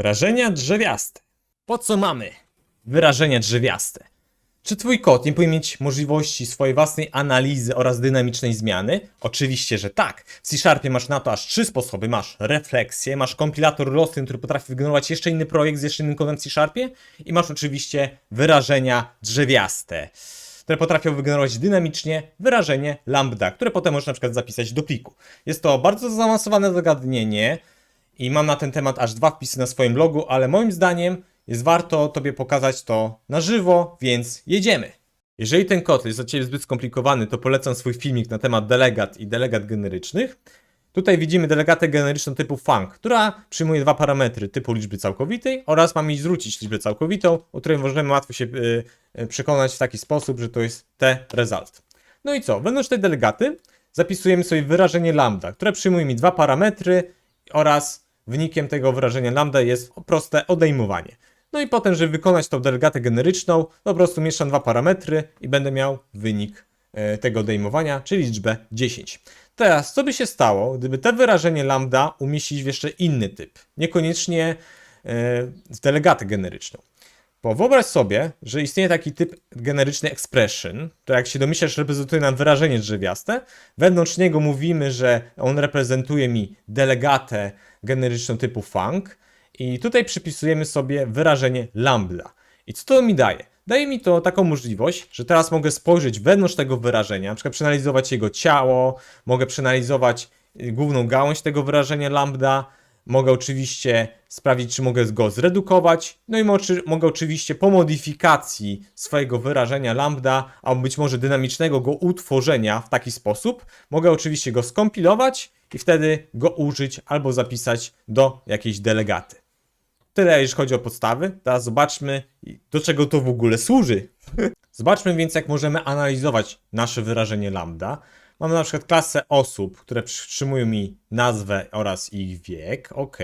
Wyrażenia drzewiaste. Po co mamy wyrażenia drzewiaste? Czy twój kod nie powinien mieć możliwości swojej własnej analizy oraz dynamicznej zmiany? Oczywiście, że tak. W C-Sharpie masz na to aż trzy sposoby. Masz refleksję, masz kompilator Rostlyn, który potrafi wygenerować jeszcze inny projekt z jeszcze innym kodem w C-Sharpie i masz oczywiście wyrażenia drzewiaste, które potrafią wygenerować dynamicznie wyrażenie lambda, które potem możesz na przykład zapisać do pliku. Jest to bardzo zaawansowane zagadnienie i mam na ten temat aż dwa wpisy na swoim blogu, ale moim zdaniem jest warto Tobie pokazać to na żywo, więc jedziemy. Jeżeli ten kod jest dla Ciebie zbyt skomplikowany, to polecam swój filmik na temat delegat i delegat generycznych. Tutaj widzimy delegatę generyczną typu func, która przyjmuje dwa parametry typu liczby całkowitej oraz mamy zwrócić liczbę całkowitą, o której możemy łatwo się y, y, przekonać w taki sposób, że to jest t result. No i co? Wewnątrz tej delegaty zapisujemy sobie wyrażenie lambda, które przyjmuje mi dwa parametry oraz wynikiem tego wyrażenia lambda jest proste odejmowanie. No i potem, żeby wykonać tą delegatę generyczną, po prostu mieszam dwa parametry i będę miał wynik e, tego odejmowania, czyli liczbę 10. Teraz, co by się stało, gdyby te wyrażenie lambda umieścić w jeszcze inny typ, niekoniecznie e, w delegatę generyczną? Bo wyobraź sobie, że istnieje taki typ generyczny expression, który jak się domyślasz reprezentuje nam wyrażenie drzewiaste. Wewnątrz niego mówimy, że on reprezentuje mi delegatę generyczną typu func i tutaj przypisujemy sobie wyrażenie lambda. I co to mi daje? Daje mi to taką możliwość, że teraz mogę spojrzeć wewnątrz tego wyrażenia, przykład przeanalizować jego ciało, mogę przeanalizować y, główną gałąź tego wyrażenia lambda, Mogę oczywiście sprawdzić, czy mogę go zredukować. No i mogę oczywiście po modyfikacji swojego wyrażenia lambda, a być może dynamicznego go utworzenia w taki sposób, mogę oczywiście go skompilować i wtedy go użyć albo zapisać do jakiejś delegaty. Tyle, jeśli chodzi o podstawy. Teraz zobaczmy, do czego to w ogóle służy. Zobaczmy więc, jak możemy analizować nasze wyrażenie lambda. Mamy na przykład klasę osób, które przytrzymują mi nazwę oraz ich wiek. OK.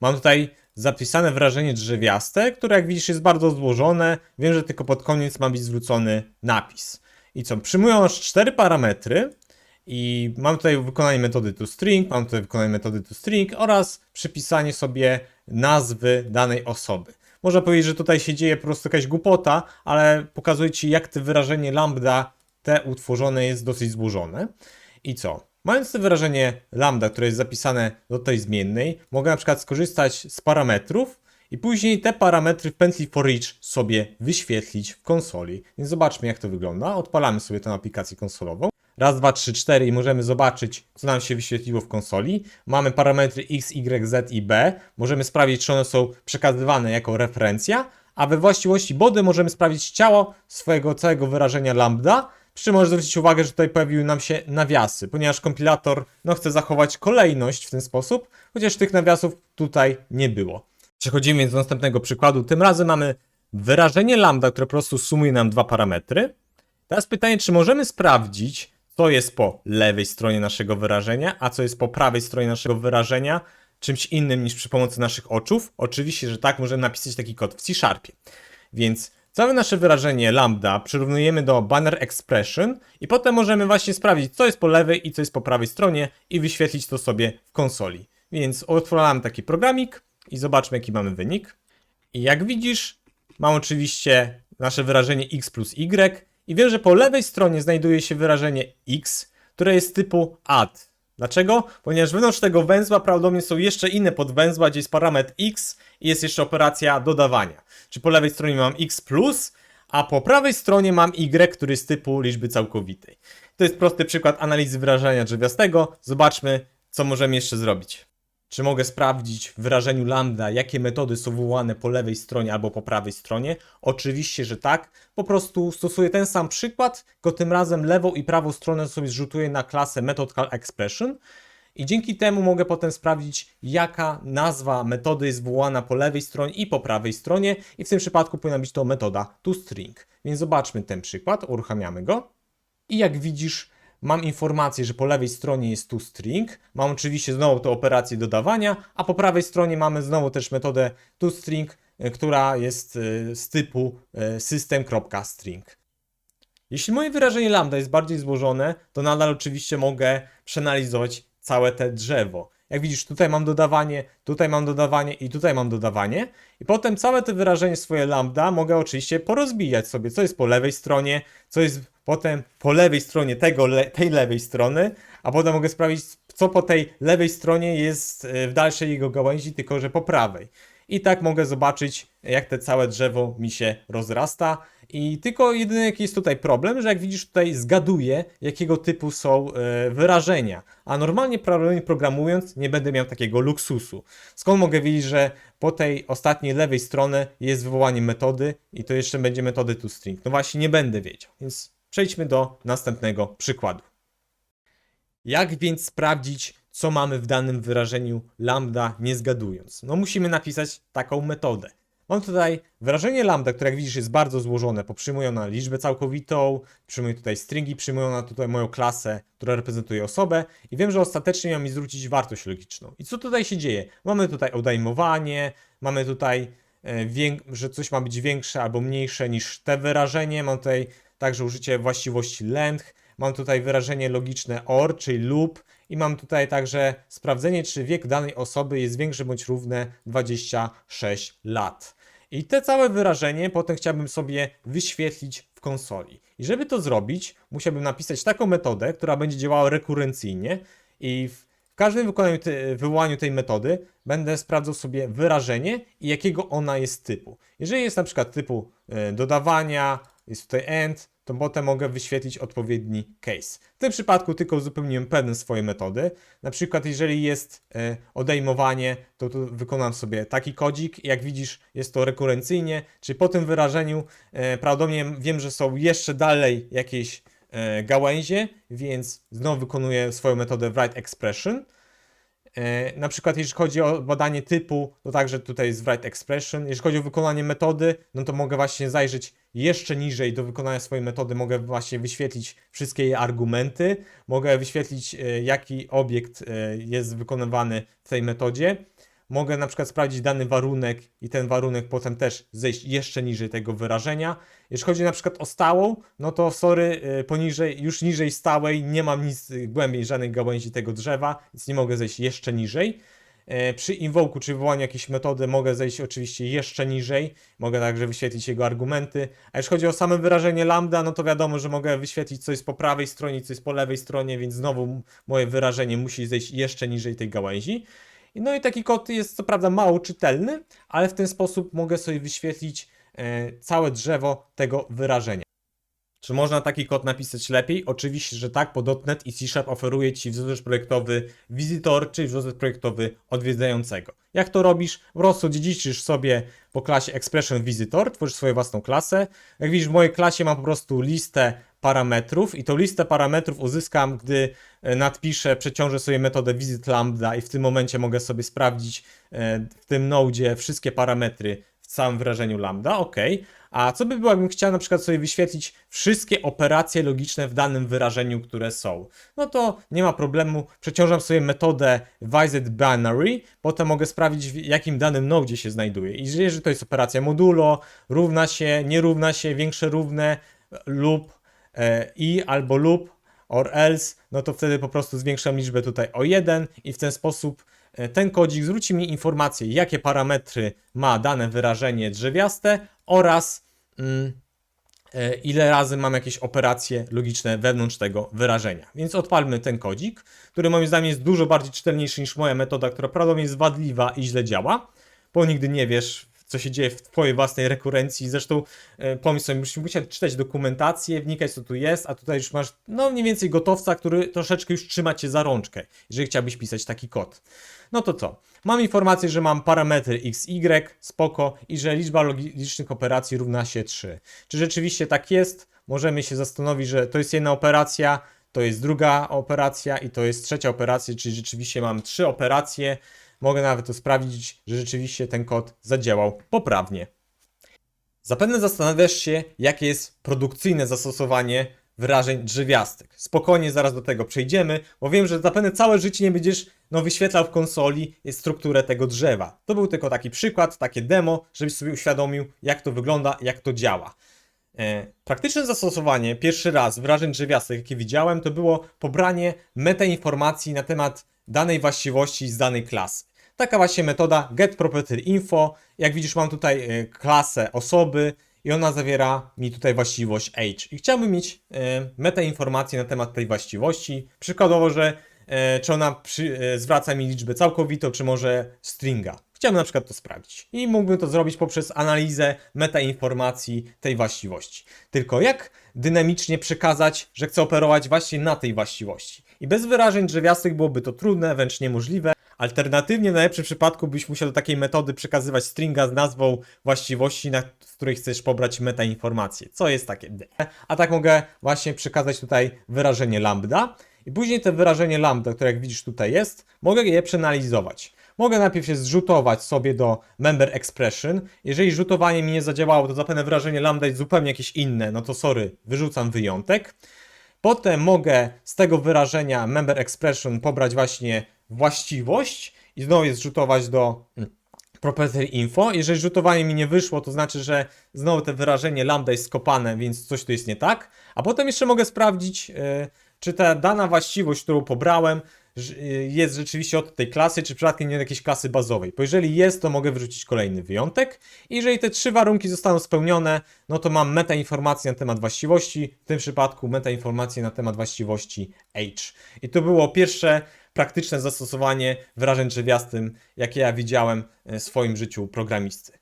Mam tutaj zapisane wyrażenie drzewiaste, które jak widzisz jest bardzo złożone. Wiem, że tylko pod koniec ma być zwrócony napis. I co? Przyjmują aż cztery parametry. I mam tutaj wykonanie metody toString, mam tutaj wykonanie metody toString oraz przypisanie sobie nazwy danej osoby. Można powiedzieć, że tutaj się dzieje po prostu jakaś głupota, ale pokazuje Ci, jak to wyrażenie lambda te utworzone jest dosyć złożone. I co? Mając to wyrażenie lambda, które jest zapisane do tej zmiennej, mogę na przykład skorzystać z parametrów i później te parametry w pętli for each sobie wyświetlić w konsoli. Więc zobaczmy jak to wygląda. Odpalamy sobie tę aplikację konsolową. Raz, dwa, trzy, cztery i możemy zobaczyć, co nam się wyświetliło w konsoli. Mamy parametry x, y, z i b. Możemy sprawdzić, czy one są przekazywane jako referencja, a we właściwości body możemy sprawdzić ciało swojego całego wyrażenia lambda, przy czym zwrócić uwagę, że tutaj pojawiły nam się nawiasy, ponieważ kompilator no, chce zachować kolejność w ten sposób, chociaż tych nawiasów tutaj nie było. Przechodzimy więc do następnego przykładu. Tym razem mamy wyrażenie lambda, które po prostu sumuje nam dwa parametry. Teraz pytanie, czy możemy sprawdzić, co jest po lewej stronie naszego wyrażenia, a co jest po prawej stronie naszego wyrażenia, czymś innym niż przy pomocy naszych oczów? Oczywiście, że tak, możemy napisać taki kod w C-Sharpie. Więc Całe nasze wyrażenie lambda przyrównujemy do banner expression i potem możemy właśnie sprawdzić, co jest po lewej i co jest po prawej stronie i wyświetlić to sobie w konsoli. Więc otwieramy taki programik i zobaczmy, jaki mamy wynik. I jak widzisz, mam oczywiście nasze wyrażenie x plus y i wiem, że po lewej stronie znajduje się wyrażenie x, które jest typu add. Dlaczego? Ponieważ wewnątrz tego węzła prawdopodobnie są jeszcze inne podwęzła, gdzie jest parametr x i jest jeszcze operacja dodawania. Czy po lewej stronie mam x plus, a po prawej stronie mam y, który jest typu liczby całkowitej. To jest prosty przykład analizy wyrażenia drzewiastego. Zobaczmy, co możemy jeszcze zrobić. Czy mogę sprawdzić w wyrażeniu lambda, jakie metody są wywołane po lewej stronie albo po prawej stronie? Oczywiście, że tak. Po prostu stosuję ten sam przykład, tylko tym razem lewą i prawą stronę sobie zrzutuję na klasę method call expression i dzięki temu mogę potem sprawdzić, jaka nazwa metody jest wywołana po lewej stronie i po prawej stronie i w tym przypadku powinna być to metoda toString. Więc zobaczmy ten przykład, uruchamiamy go i jak widzisz, mam informację, że po lewej stronie jest toString, mam oczywiście znowu tę operację dodawania, a po prawej stronie mamy znowu też metodę toString, e, która jest e, z typu e, system.string. Jeśli moje wyrażenie lambda jest bardziej złożone, to nadal oczywiście mogę przeanalizować całe te drzewo. Jak widzisz, tutaj mam dodawanie, tutaj mam dodawanie i tutaj mam dodawanie. I potem całe to wyrażenie swoje lambda mogę oczywiście porozbijać sobie, co jest po lewej stronie, co jest potem po lewej stronie tego, le, tej lewej strony, a potem mogę sprawdzić, co po tej lewej stronie jest e, w dalszej jego gałęzi, tylko że po prawej. I tak mogę zobaczyć, jak te całe drzewo mi się rozrasta. I tylko jedyny jaki jest tutaj problem, że jak widzisz tutaj zgaduję, jakiego typu są e, wyrażenia. A normalnie programując nie będę miał takiego luksusu. Skąd mogę wiedzieć, że po tej ostatniej lewej stronie jest wywołanie metody i to jeszcze będzie metody toString? No właśnie nie będę wiedział, więc przejdźmy do następnego przykładu. Jak więc sprawdzić, co mamy w danym wyrażeniu lambda, nie zgadując? No musimy napisać taką metodę. Mam tutaj wyrażenie lambda, które jak widzisz jest bardzo złożone, bo przyjmuje ona liczbę całkowitą, przyjmuje tutaj stringi, przyjmuje ona tutaj moją klasę, która reprezentuje osobę i wiem, że ostatecznie miał mi zwrócić wartość logiczną. I co tutaj się dzieje? Mamy tutaj odejmowanie, mamy tutaj, e, że coś ma być większe albo mniejsze niż te wyrażenie, mam tutaj także użycie właściwości length, mam tutaj wyrażenie logiczne or, czyli lub i mam tutaj także sprawdzenie, czy wiek danej osoby jest większy bądź równe 26 lat. I te całe wyrażenie potem chciałbym sobie wyświetlić w konsoli. I żeby to zrobić, musiałbym napisać taką metodę, która będzie działała rekurencyjnie i w każdym wykonaniu wywołaniu tej metody będę sprawdzał sobie wyrażenie i jakiego ona jest typu. Jeżeli jest na przykład typu e, dodawania, jest tutaj end, to potem mogę wyświetlić odpowiedni case. W tym przypadku tylko uzupełniłem pewne swoje metody. Na przykład jeżeli jest e, odejmowanie, to tu wykonam sobie taki kodzik. Jak widzisz, jest to rekurencyjnie, czyli po tym wyrażeniu e, prawdopodobnie wiem, że są jeszcze dalej jakieś e, gałęzie, więc znowu wykonuję swoją metodę write expression. Na przykład, jeśli chodzi o badanie typu, to także tutaj jest write expression. Jeśli chodzi o wykonanie metody, no to mogę właśnie zajrzeć jeszcze niżej do wykonania swojej metody. Mogę właśnie wyświetlić wszystkie jej argumenty. Mogę wyświetlić, e, jaki obiekt e, jest wykonywany w tej metodzie. Mogę na przykład sprawdzić dany warunek i ten warunek potem też zejść jeszcze niżej tego wyrażenia. Jeśli chodzi na przykład o stałą, no to sorry, y, poniżej, już niżej stałej nie mam nic głębiej żadnej gałęzi tego drzewa, więc nie mogę zejść jeszcze niżej. E, Przy invoku, czy wywołaniu jakiejś metody, mogę zejść oczywiście jeszcze niżej. Mogę także wyświetlić jego argumenty. A jeśli chodzi o same wyrażenie lambda, no to wiadomo, że mogę wyświetlić co jest po prawej stronie, co jest po lewej stronie, więc znowu moje wyrażenie musi zejść jeszcze niżej tej gałęzi. No i taki kod jest co prawda mało czytelny, ale w ten sposób mogę sobie wyświetlić e, całe drzewo tego wyrażenia. Czy można taki kod napisać lepiej? Oczywiście, że tak, bo .NET i C Sharp oferuje Ci wzorzec projektowy Visitor, czyli wzorzec projektowy odwiedzającego. Jak to robisz? Po prostu dziedziczysz sobie po klasie Expression Visitor, tworzysz swoją własną klasę. Jak widzisz, w mojej klasie mam po prostu listę parametrów i tą listę parametrów uzyskam, gdy e, nadpiszę, przeciążę sobie metodę visit lambda i w tym momencie mogę sobie sprawdzić e, w tym node wszystkie parametry w całym wyrażeniu lambda, ok. A co by było, jakbym chciał na przykład sobie wyświetlić wszystkie operacje logiczne w danym wyrażeniu, które są? No to nie ma problemu, przeciążam sobie metodę visit binary, potem mogę sprawdzić w jakim danym node się znajduje. I jeżeli to jest operacja modulo, równa się, nie równa się, większe równe lub e, i albo lub or else, no to wtedy po prostu zwiększam liczbę tutaj o 1 i w ten sposób ten kodzik zwróci mi informację, jakie parametry ma dane wyrażenie drzewiaste oraz mm, e, ile razy mam jakieś operacje logiczne wewnątrz tego wyrażenia. Więc odpalmy ten kodzik, który moim zdaniem jest dużo bardziej czytelniejszy niż moja metoda, która prawdopodobnie jest wadliwa i źle działa, bo nigdy nie wiesz, co się dzieje w twojej własnej rekurencji. Zresztą e, sobie, musisz musiał czytać dokumentację, wnikać co tu jest, a tutaj już masz no mniej więcej gotowca, który troszeczkę już trzyma cię za rączkę, jeżeli chciałbyś pisać taki kod. No to co? Mam informację, że mam parametry x, y, spoko, i że liczba logicznych operacji równa się 3. Czy rzeczywiście tak jest? Możemy się zastanowić, że to jest jedna operacja, to jest druga operacja i to jest trzecia operacja, czyli rzeczywiście mam trzy operacje. Mogę nawet to sprawdzić, że rzeczywiście ten kod zadziałał poprawnie. Zapewne zastanawiasz się, jakie jest produkcyjne zastosowanie wyrażeń drzewiastych. Spokojnie, zaraz do tego przejdziemy, bo wiem, że zapewne całe życie nie będziesz no, wyświetlał w konsoli strukturę tego drzewa. To był tylko taki przykład, takie demo, żebyś sobie uświadomił, jak to wygląda, jak to działa. E, Praktyczne zastosowanie, pierwszy raz wyrażeń drzewiastych, jakie widziałem, to było pobranie metainformacji na temat danej właściwości z danej klasy. Taka właśnie metoda getPropertyInfo. Jak widzisz, mam tutaj e, klasę osoby i ona zawiera mi tutaj właściwość age. I chciałbym mieć e, metainformacje na temat tej właściwości. Przykładowo, że e, czy ona przy, zwraca mi liczbę całkowitą, czy może stringa. Chciałbym na przykład to sprawdzić. I mógłbym to zrobić poprzez analizę metainformacji tej właściwości. Tylko jak dynamicznie przekazać, że chcę operować właśnie na tej właściwości. I bez wyrażeń drzewiastych byłoby to trudne, wręcz niemożliwe. Alternatywnie w najlepszym przypadku byś musiał do takiej metody przekazywać stringa z nazwą właściwości, na z której chcesz pobrać metainformację, co jest takie D. A tak mogę właśnie przekazać tutaj wyrażenie lambda i później te wyrażenie lambda, które jak widzisz tutaj jest, mogę je przeanalizować. Mogę najpierw się zrzutować sobie do member expression. Jeżeli rzutowanie mi nie zadziałało, to zapewne wyrażenie lambda jest zupełnie jakieś inne, no to sorry, wyrzucam wyjątek. Potem mogę z tego wyrażenia member expression pobrać właśnie właściwość i znowu je zrzutować do mm, property info. Jeżeli rzutowanie mi nie wyszło, to znaczy, że znowu to wyrażenie lambda jest skopane, więc coś tu jest nie tak. A potem jeszcze mogę sprawdzić, yy, czy ta dana właściwość, którą pobrałem, jest rzeczywiście od tej klasy, czy przypadkiem nie od jakiejś klasy bazowej. Bo jeżeli jest, to mogę wyrzucić kolejny wyjątek. I jeżeli te trzy warunki zostaną spełnione, no to mam metainformację na temat właściwości, w tym przypadku metainformację na temat właściwości age. I to było pierwsze praktyczne zastosowanie wyrażeń drzewiastym, jakie ja widziałem e, w swoim życiu programisty.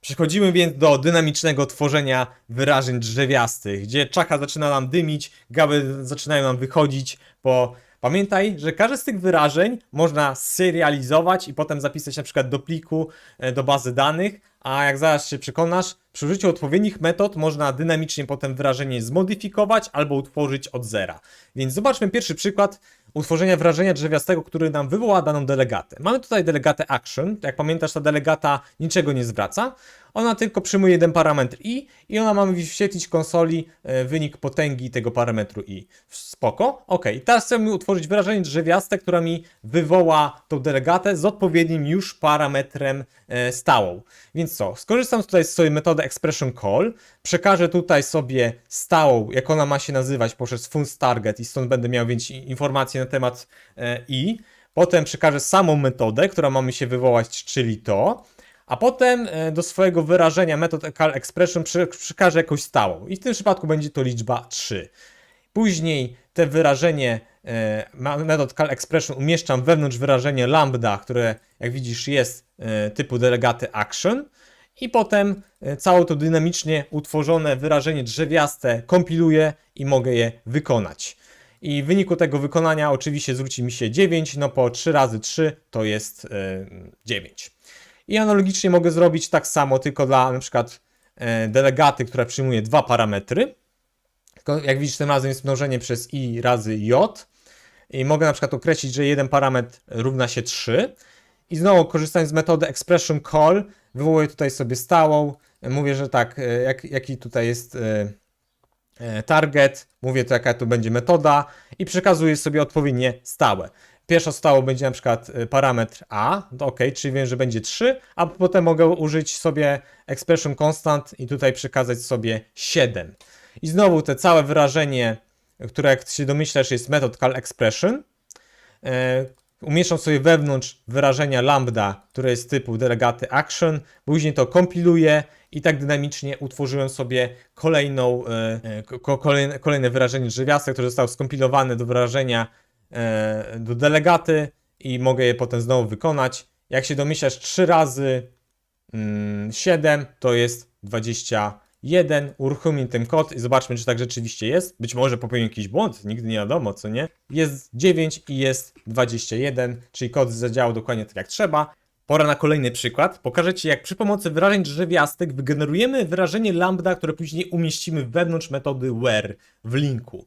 Przechodzimy więc do dynamicznego tworzenia wyrażeń drzewiastych, gdzie czaka zaczyna nam dymić, gały zaczynają nam wychodzić, bo pamiętaj, że każde z tych wyrażeń można serializować i potem zapisać na przykład do pliku, e, do bazy danych, a jak zaraz się przekonasz, przy użyciu odpowiednich metod można dynamicznie potem wyrażenie zmodyfikować albo utworzyć od zera. Więc zobaczmy pierwszy przykład utworzenia wyrażenia drzewiastego, który nam wywoła daną delegatę. Mamy tutaj delegatę action. Jak pamiętasz, ta delegata niczego nie zwraca. Ona tylko przyjmuje jeden parametr i i ona ma wyświetlić konsoli e, wynik potęgi tego parametru i. Spoko. Ok. Teraz chcemy utworzyć wyrażenie drzewiaste, które mi wywoła tą delegatę z odpowiednim już parametrem e, stałą. Więc co? Skorzystam tutaj z swojej metody expression call, przekażę tutaj sobie stałą, jak ona ma się nazywać poprzez func target i stąd będę miał więc informacje na temat e, i. Potem przekażę samą metodę, która ma mi się wywołać, czyli to. A potem e, do swojego wyrażenia metod call expression przekażę jakąś stałą. I w tym przypadku będzie to liczba 3. Później te wyrażenie e, metod call expression umieszczam wewnątrz wyrażenia lambda, które jak widzisz jest e, typu delegaty action. I potem e, całe to dynamicznie utworzone wyrażenie drzewiaste kompiluję i mogę je wykonać. I w wyniku tego wykonania oczywiście zwróci mi się 9, no po 3 razy 3 to jest e, 9. I analogicznie mogę zrobić tak samo, tylko dla przykład e, delegaty, która przyjmuje dwa parametry. Jak widzisz, tym razem jest mnożenie przez i razy j. I mogę na przykład określić, że jeden parametr równa się 3. I znowu korzystając z metody expression call, wywołuję tutaj sobie stałą. Mówię, że tak, e, jak, jaki tutaj jest e, e, target, mówię to jaka to będzie metoda i przekazuję sobie odpowiednie stałe. Pierwsza stałą będzie na przykład parametr a, to ok, czyli wiem, że będzie 3, a potem mogę użyć sobie expression constant i tutaj przekazać sobie 7. I znowu te całe wyrażenie, które jak się domyślasz jest method call expression, umieszczam sobie wewnątrz wyrażenia lambda, które jest typu delegaty action, później to kompiluję i tak dynamicznie utworzyłem sobie kolejną, e, e, ko- kolejne, wyrażenie drzewiaste, które zostało skompilowane do wyrażenia e, do delegaty i mogę je potem znowu wykonać. Jak się domyślasz, 3 razy mm, 7 to jest 21. Uruchomimy ten kod i zobaczmy, czy tak rzeczywiście jest. Być może popełnił jakiś błąd, nigdy nie wiadomo, co nie. Jest 9 i jest 21, czyli kod zadziałał dokładnie tak jak trzeba. Pora na kolejny przykład. Pokażę Ci, jak przy pomocy wyrażeń drzewiastych wygenerujemy wyrażenie lambda, które później umieścimy wewnątrz metody where w linku.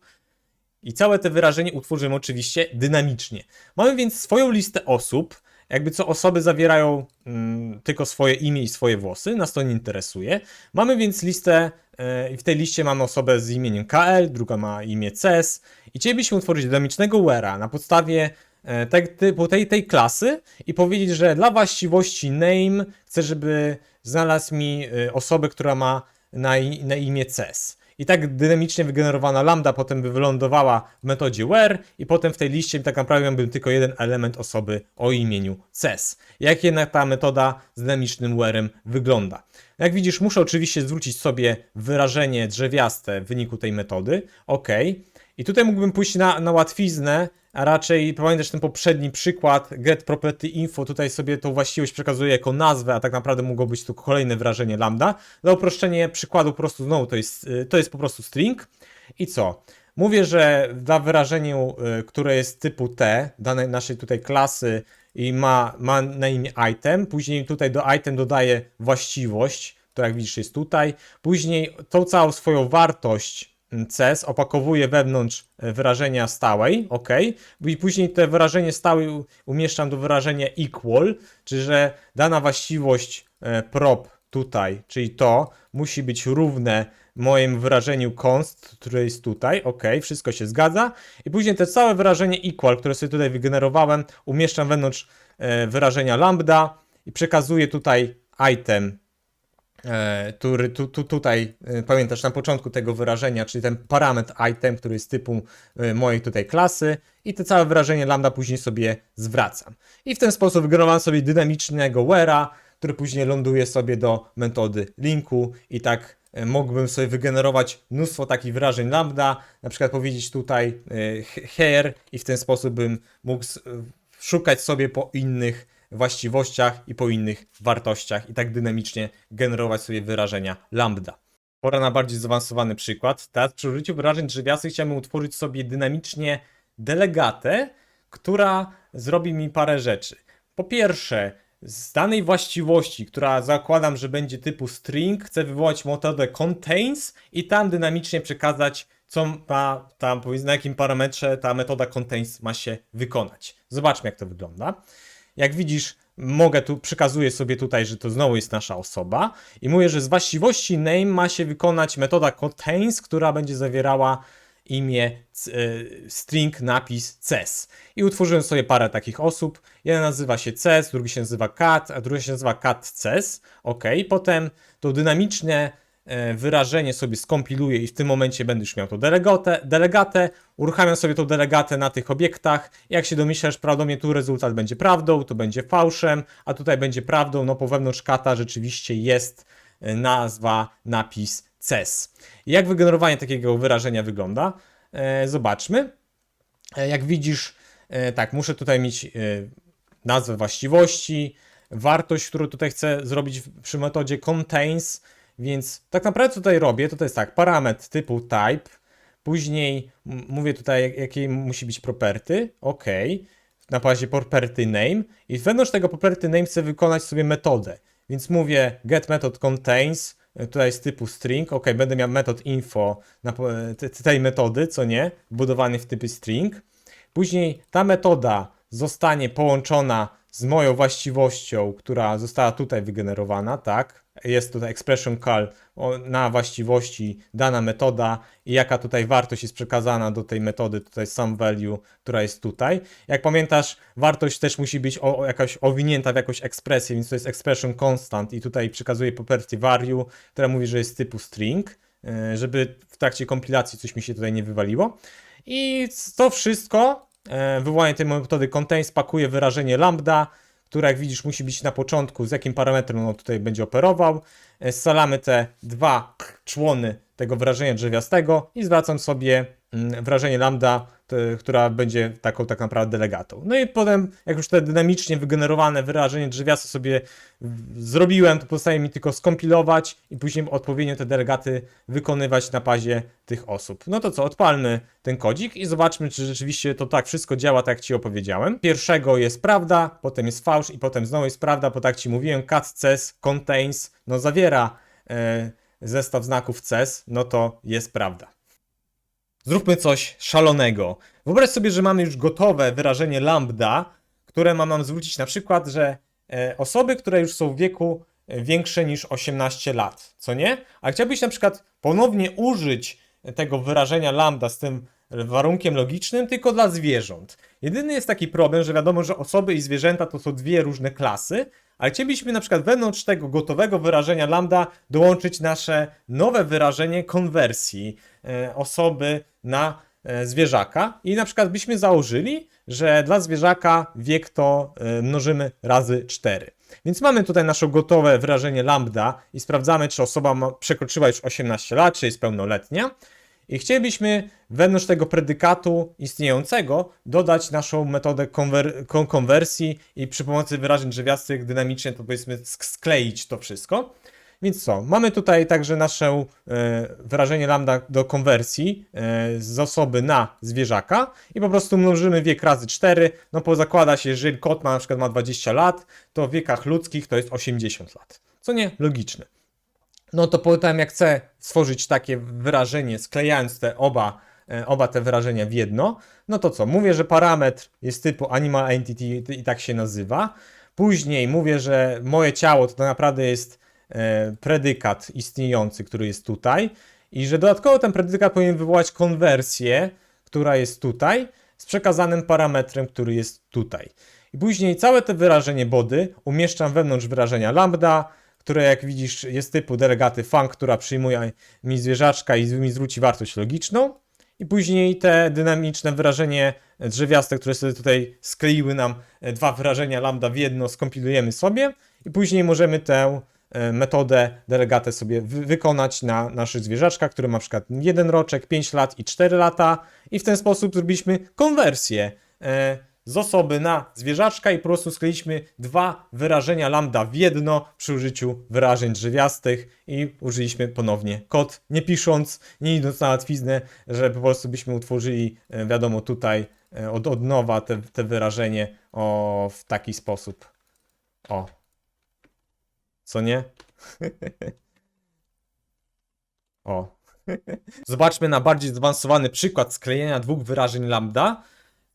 I całe te wyrażenie utworzymy oczywiście dynamicznie. Mamy więc swoją listę osób. Jakby co osoby zawierają mm, tylko swoje imię i swoje włosy, nas to nie interesuje. Mamy więc listę e, i w tej liście mamy osobę z imieniem KL, druga ma imię CES i chcielibyśmy utworzyć dynamicznego where'a na podstawie e, tej, typu, tej, tej klasy i powiedzieć, że dla właściwości name chcę, żeby znalazł mi e, osobę, która ma na, na imię CES. I tak dynamicznie wygenerowana lambda potem by wylądowała w metodzie where i potem w tej liście tak naprawdę miałbym tylko jeden element osoby o imieniu ces. Jak jednak ta metoda z dynamicznym where'em wygląda? Jak widzisz, muszę oczywiście zwrócić sobie wyrażenie drzewiaste w wyniku tej metody. OK. I tutaj mógłbym pójść na, na łatwiznę, a raczej pamiętasz ten poprzedni przykład get property info, tutaj sobie tą właściwość przekazuję jako nazwę, a tak naprawdę mogło być tu kolejne wyrażenie lambda. Dla uproszczenia przykładu po prostu znowu to jest, y, to jest po prostu string. I co? Mówię, że dla wyrażeniu, y, które jest typu T, danej naszej tutaj klasy i ma, ma na imię item, później tutaj do item dodaję właściwość, która jak widzisz jest tutaj, później tą całą swoją wartość CES opakowuję wewnątrz e, wyrażenia stałej, ok, i później to wyrażenie stałe umieszczam do wyrażenia equal, czyli że dana właściwość e, prop tutaj, czyli to, musi być równe moim wyrażeniu const, które jest tutaj, ok, wszystko się zgadza, i później te całe wyrażenie equal, które sobie tutaj wygenerowałem, umieszczam wewnątrz e, wyrażenia lambda i przekazuję tutaj item który tu, tu, tutaj, e, pamiętasz, na początku tego wyrażenia, czyli ten parametr item, który jest typu e, mojej tutaj klasy i te całe wyrażenie lambda później sobie zwracam. I w ten sposób wygenerowałem sobie dynamicznego where'a, który później ląduje sobie do metody linku i tak e, mógłbym sobie wygenerować mnóstwo takich wyrażeń lambda, na przykład powiedzieć tutaj e, he- here i w ten sposób bym mógł szukać sobie po innych właściwościach i po innych wartościach i tak dynamicznie generować sobie wyrażenia lambda. Pora na bardziej zaawansowany przykład. Teraz przy użyciu wyrażeń drzewiastych chciałbym utworzyć sobie dynamicznie delegatę, która zrobi mi parę rzeczy. Po pierwsze, z danej właściwości, która zakładam, że będzie typu string, chcę wywołać metodę contains i tam dynamicznie przekazać, co ma tam, powiedzmy, na jakim parametrze ta metoda contains ma się wykonać. Zobaczmy, jak to wygląda. Jak widzisz, mogę tu, przekazuję sobie tutaj, że to znowu jest nasza osoba i mówię, że z właściwości name ma się wykonać metoda contains, która będzie zawierała imię, e, string, napis ces. I utworzyłem sobie parę takich osób. Jeden nazywa się ces, drugi się nazywa cat, a drugi się nazywa cat ces. Ok, potem to dynamiczne wyrażenie sobie skompiluję i w tym momencie będę miał tą delegatę, delegatę. Uruchamiam sobie tą delegatę na tych obiektach. Jak się domyślasz, prawdopodobnie tu rezultat będzie prawdą, tu będzie fałszem, a tutaj będzie prawdą, no po wewnątrz kata rzeczywiście jest e, nazwa, napis CES. Jak wygenerowanie takiego wyrażenia wygląda? E, zobaczmy. E, jak widzisz, e, tak, muszę tutaj mieć e, nazwę właściwości, wartość, którą tutaj chcę zrobić przy metodzie contains, więc tak naprawdę tutaj robię, to, jest tak, parametr typu type, później mówię tutaj, jak- jakie musi być property, ok, na bazie property name i wewnątrz tego property name chcę wykonać sobie metodę, więc mówię get method contains, e, tutaj z typu string, ok, będę miał metod info na, e, te- tej metody, co nie, budowany w typie string, Później ta metoda zostanie połączona z moją właściwością, która została tutaj wygenerowana, tak? Jest tutaj expression call na właściwości dana metoda i jaka tutaj wartość jest przekazana do tej metody, tutaj sum value, która jest tutaj. Jak pamiętasz, wartość też musi być o, o jakaś owinięta w jakąś ekspresję, więc to jest expression constant i tutaj przekazuję property value, która mówi, że jest typu string, yy, żeby w trakcie kompilacji coś mi się tutaj nie wywaliło. I to wszystko, e, wywołanie tej metody contains, pakuje wyrażenie lambda, które jak widzisz musi być na początku, z jakim parametrem ono tutaj będzie operował. E, Scalamy te dwa człony tego wyrażenia drzewiastego i zwracam sobie mm, wyrażenie lambda, która będzie taką tak naprawdę delegatą. No i potem, jak już te dynamicznie wygenerowane wyrażenie drzewiaste sobie zrobiłem, to pozostaje mi tylko skompilować i później odpowiednio te delegaty wykonywać na bazie tych osób. No to co, odpalmy ten kodzik i zobaczmy, czy rzeczywiście to tak wszystko działa, tak jak Ci opowiedziałem. Pierwszego jest prawda, potem jest fałsz i potem znowu jest prawda, bo tak Ci mówiłem, cat ces contains, no zawiera e, zestaw znaków ces, no to jest prawda. Zróbmy coś szalonego. Wyobraź sobie, że mamy już gotowe wyrażenie lambda, które ma nam zwrócić na przykład, że e, osoby, które już są w wieku e, większe niż 18 lat, co nie? A chciałbyś na przykład ponownie użyć tego wyrażenia lambda z tym warunkiem logicznym tylko dla zwierząt. Jedyny jest taki problem, że wiadomo, że osoby i zwierzęta to są dwie różne klasy, ale chcielibyśmy na przykład wewnątrz tego gotowego wyrażenia lambda dołączyć nasze nowe wyrażenie konwersji e, osoby na e, zwierzaka i na przykład byśmy założyli, że dla zwierzaka wiek to e, mnożymy razy 4. Więc mamy tutaj nasze gotowe wyrażenie lambda i sprawdzamy, czy osoba przekroczyła już 18 lat, czy jest pełnoletnia. I chcielibyśmy wewnątrz tego predykatu istniejącego dodać naszą metodę konwer kon konwersji i przy pomocy wyrażeń drzewiastych dynamicznie to powiedzmy sk- skleić to wszystko. Więc co? Mamy tutaj także nasze e, wyrażenie lambda do konwersji e, z osoby na zwierzaka i po prostu mnożymy wiek razy 4. No bo zakłada się, że kot ma na przykład ma 20 lat, to w wiekach ludzkich to jest 80 lat. Co nie? Logiczne. No to potem jak chcę stworzyć takie wyrażenie, sklejając te oba, e, oba te wyrażenia w jedno, no to co? Mówię, że parametr jest typu animal entity i tak się nazywa. Później mówię, że moje ciało to tak naprawdę jest e, predykat istniejący, który jest tutaj i że dodatkowo ten predykat powinien wywołać konwersję, która jest tutaj, z przekazanym parametrem, który jest tutaj. I później całe to wyrażenie body umieszczam wewnątrz wyrażenia lambda, które jak widzisz jest typu delegaty func, która przyjmuje mi zwierzaczka i mi zwróci wartość logiczną. I później te dynamiczne wyrażenie drzewiaste, które sobie tutaj skleiły nam dwa wyrażenia lambda w jedno, skompilujemy sobie i później możemy tę e, metodę delegatę sobie wy wykonać na naszych zwierzaczkach, które ma na przykład jeden roczek, 5 lat i 4 lata i w ten sposób zrobiliśmy konwersję e, z osoby na zwierzaczka i po prostu skleiliśmy dwa wyrażenia lambda w jedno przy użyciu wyrażeń drzewiastych i użyliśmy ponownie kod, nie pisząc, nie idąc na łatwiznę, że po prostu byśmy utworzyli, e, wiadomo, tutaj e, od, od nowa te, te wyrażenie o, w taki sposób. O. Co nie? o. Zobaczmy na bardziej zaawansowany przykład sklejenia dwóch wyrażeń lambda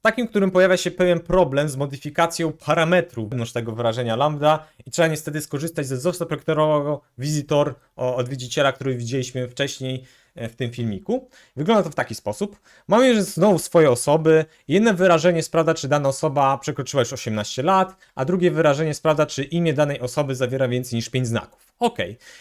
takim, którym pojawia się pewien problem z modyfikacją parametrów wewnątrz tego wyrażenia lambda i trzeba niestety skorzystać ze zaprojektowanego visitor o odwiedziciela, który widzieliśmy wcześniej e, w tym filmiku. Wygląda to w taki sposób. Mamy już znowu swoje osoby. Jedno wyrażenie sprawdza, czy dana osoba przekroczyła już 18 lat, a drugie wyrażenie sprawdza, czy imię danej osoby zawiera więcej niż 5 znaków. Ok.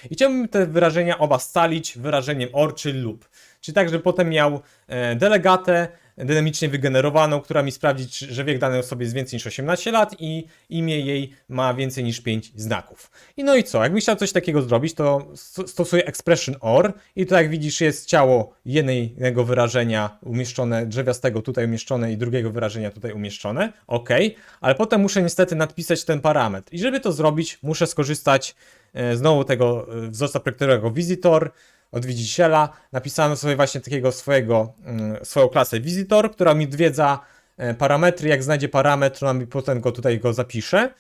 I chciałbym te wyrażenia oba scalić wyrażeniem or czy lub. Czyli tak, żeby potem miał e, delegatę dynamicznie wygenerowaną, która mi sprawdzi, że wiek danej osoby jest więcej niż 18 lat i imię jej ma więcej niż 5 znaków. I no i co? Jakbyś chciał coś takiego zrobić, to st- stosuję expression or i to jak widzisz jest ciało jednego wyrażenia umieszczone, drzewiastego tutaj umieszczone i drugiego wyrażenia tutaj umieszczone. Ok, ale potem muszę niestety nadpisać ten parametr. I żeby to zrobić, muszę skorzystać e, znowu tego e, wzorca visitor, od widziciela. Napisałem sobie właśnie takiego swojego, mm, swoją klasę visitor, która mi odwiedza e, parametry. Jak znajdzie parametr, to mi potem go tutaj go zapiszę.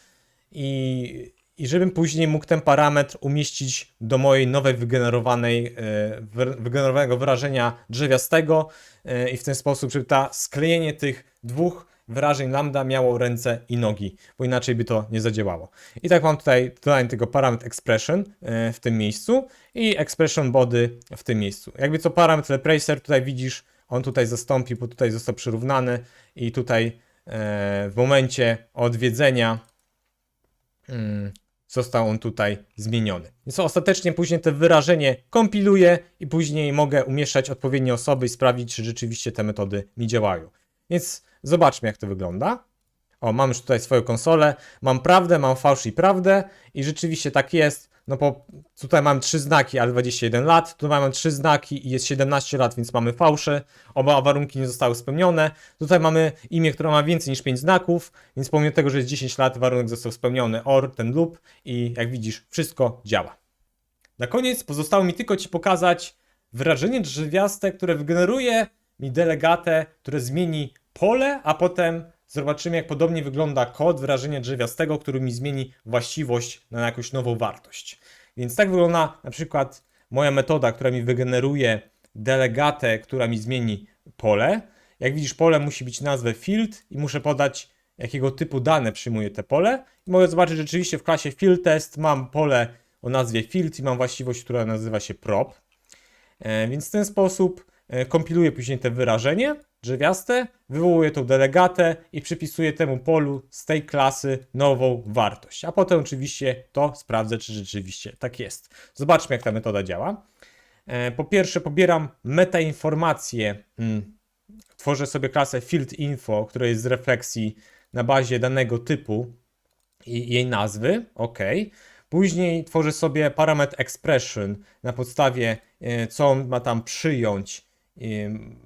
I, I żebym później mógł ten parametr umieścić do mojej nowej wygenerowanej, e, wy- wygenerowanego wyrażenia drzewiastego e, i w ten sposób, żeby ta sklejenie tych dwóch wyrażeń lambda miało ręce i nogi, bo inaczej by to nie zadziałało. I tak mam tutaj dodanie tego parametr expression e, w tym miejscu i expression body w tym miejscu. Jakby co parametr replacer tutaj widzisz, on tutaj zastąpi, bo tutaj został przyrównany i tutaj e, w momencie odwiedzenia mm, został on tutaj zmieniony. Co ostatecznie później to wyrażenie kompiluję i później mogę umieszczać odpowiednie osoby i sprawdzić, czy rzeczywiście te metody mi działają. Więc zobaczmy, jak to wygląda. O, mam już tutaj swoją konsolę, mam prawdę, mam fałsz i prawdę. I rzeczywiście tak jest, no bo tutaj mam trzy znaki, ale 21 lat, tutaj mam trzy znaki i jest 17 lat, więc mamy fałsze, oba warunki nie zostały spełnione. Tutaj mamy imię, które ma więcej niż 5 znaków, więc pomimo tego, że jest 10 lat, warunek został spełniony, or, ten lub. I jak widzisz, wszystko działa. Na koniec pozostało mi tylko Ci pokazać wyrażenie drzewiaste, które wygeneruje mi delegatę, które zmieni pole, a potem zobaczymy, jak podobnie wygląda kod wyrażenia drzewiastego, który mi zmieni właściwość na jakąś nową wartość. Więc tak wygląda na przykład moja metoda, która mi wygeneruje delegatę, która mi zmieni pole. Jak widzisz, pole musi być nazwę field i muszę podać jakiego typu dane przyjmuje te pole. I mogę zobaczyć, że rzeczywiście w klasie field test mam pole o nazwie field i mam właściwość, która nazywa się prop. E, więc w ten sposób e, kompiluję później te wyrażenie drzewiaste, wywołuję tą delegatę i przypisuję temu polu z tej klasy nową wartość. A potem oczywiście to sprawdzę, czy rzeczywiście tak jest. Zobaczmy, jak ta metoda działa. E, Po pierwsze, pobieram metainformacje. mm, Tworzę sobie klasę field info, która jest z refleksji na bazie danego typu i jej nazwy. OK. Później tworzę sobie parametr expression na podstawie, e, co on ma tam przyjąć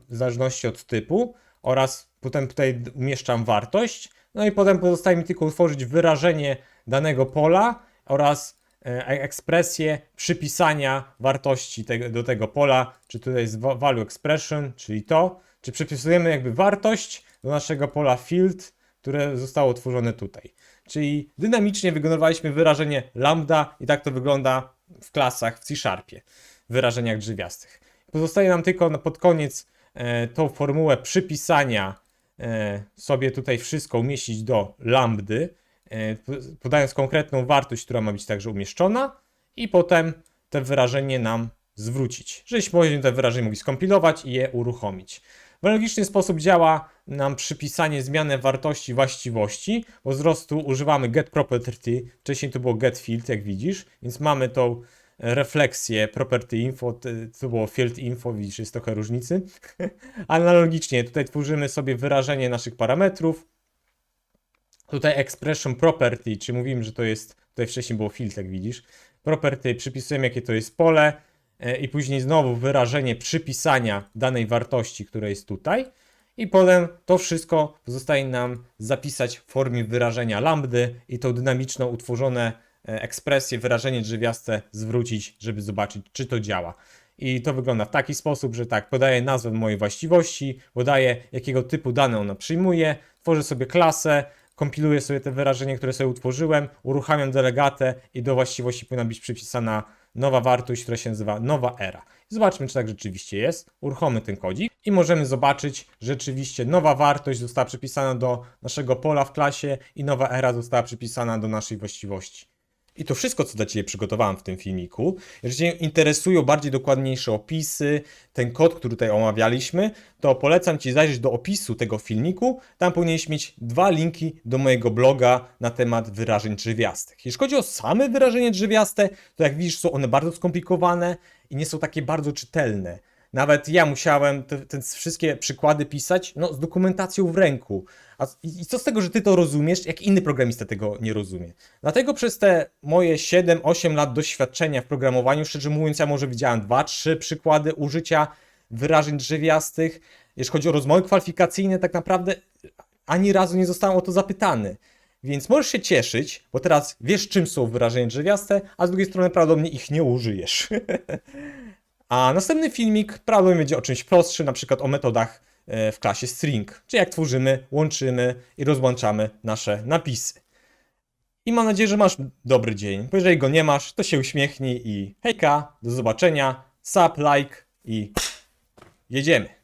w zależności od typu oraz potem tutaj umieszczam wartość. No i potem pozostaje mi tylko utworzyć wyrażenie danego pola oraz e, ekspresję przypisania wartości do tego pola, czy tutaj jest va- value expression, czyli to, czy przypisujemy jakby wartość do naszego pola field, które zostało utworzone tutaj. Czyli dynamicznie wygenerowaliśmy wyrażenie lambda i tak to wygląda w klasach w C-Sharpie, wyrażeniach drzewiastych. Pozostaje nam tylko pod koniec e, tą formułę przypisania e, sobie tutaj wszystko umieścić do lambdy, e, podając konkretną wartość, która ma być także umieszczona i potem te wyrażenie nam zwrócić. Żebyśmy później te wyrażenie mogli skompilować i je uruchomić. W analogiczny sposób działa nam przypisanie zmiany wartości właściwości. Bo wzrostu używamy get property, wcześniej to było get field, jak widzisz, więc mamy tą refleksję property info, to było field info, widzisz, jest trochę różnicy. Analogicznie tutaj tworzymy sobie wyrażenie naszych parametrów. Tutaj expression property, czy mówimy, że to jest, tutaj wcześniej było field, jak widzisz. Property przypisujemy, jakie to jest pole e, i później znowu wyrażenie przypisania danej wartości, która jest tutaj. I potem to wszystko zostaje nam zapisać w formie wyrażenia lambdy i tą dynamiczną utworzone ekspresję, wyrażenie drzewiaste zwrócić, żeby zobaczyć, czy to działa. I to wygląda w taki sposób, że tak, podaję nazwę mojej właściwości, podaję jakiego typu dane ona przyjmuje, tworzę sobie klasę, kompiluję sobie te wyrażenie, które sobie utworzyłem, uruchamiam delegatę i do właściwości powinna być przypisana nowa wartość, która się nazywa nowa era. Zobaczmy, czy tak rzeczywiście jest. Uruchommy ten kodzik i możemy zobaczyć, rzeczywiście nowa wartość została przypisana do naszego pola w klasie i nowa era została przypisana do naszej właściwości. I to wszystko, co dla Ciebie przygotowałem w tym filmiku. Jeżeli Cię interesują bardziej dokładniejsze opisy, ten kod, który tutaj omawialiśmy, to polecam Ci zajrzeć do opisu tego filmiku. Tam powinieneś mieć dwa linki do mojego bloga na temat wyrażeń drzewiastych. Jeśli chodzi o same wyrażenia drzewiaste, to jak widzisz, są one bardzo skomplikowane i nie są takie bardzo czytelne. Nawet ja musiałem te, te wszystkie przykłady pisać no, z dokumentacją w ręku. A, i, co z tego, że ty to rozumiesz, jak inny programista tego nie rozumie? Dlatego przez te moje 7-8 lat doświadczenia w programowaniu, szczerze mówiąc, ja może widziałem 2-3 przykłady użycia wyrażeń drzewiastych. Jeśli chodzi o rozmowy kwalifikacyjne, tak naprawdę ani razu nie zostałem o to zapytany. Więc możesz się cieszyć, bo teraz wiesz, czym są wyrażenia drzewiaste, a z drugiej strony prawdopodobnie ich nie użyjesz. A następny filmik prawdopodobnie będzie o czymś prostszym, na przykład o metodach e, w klasie string, czyli jak tworzymy, łączymy i rozłączamy nasze napisy. I mam nadzieję, że masz dobry dzień. Bo jeżeli go nie masz, to się uśmiechnij i hejka, do zobaczenia, sub, like i jedziemy.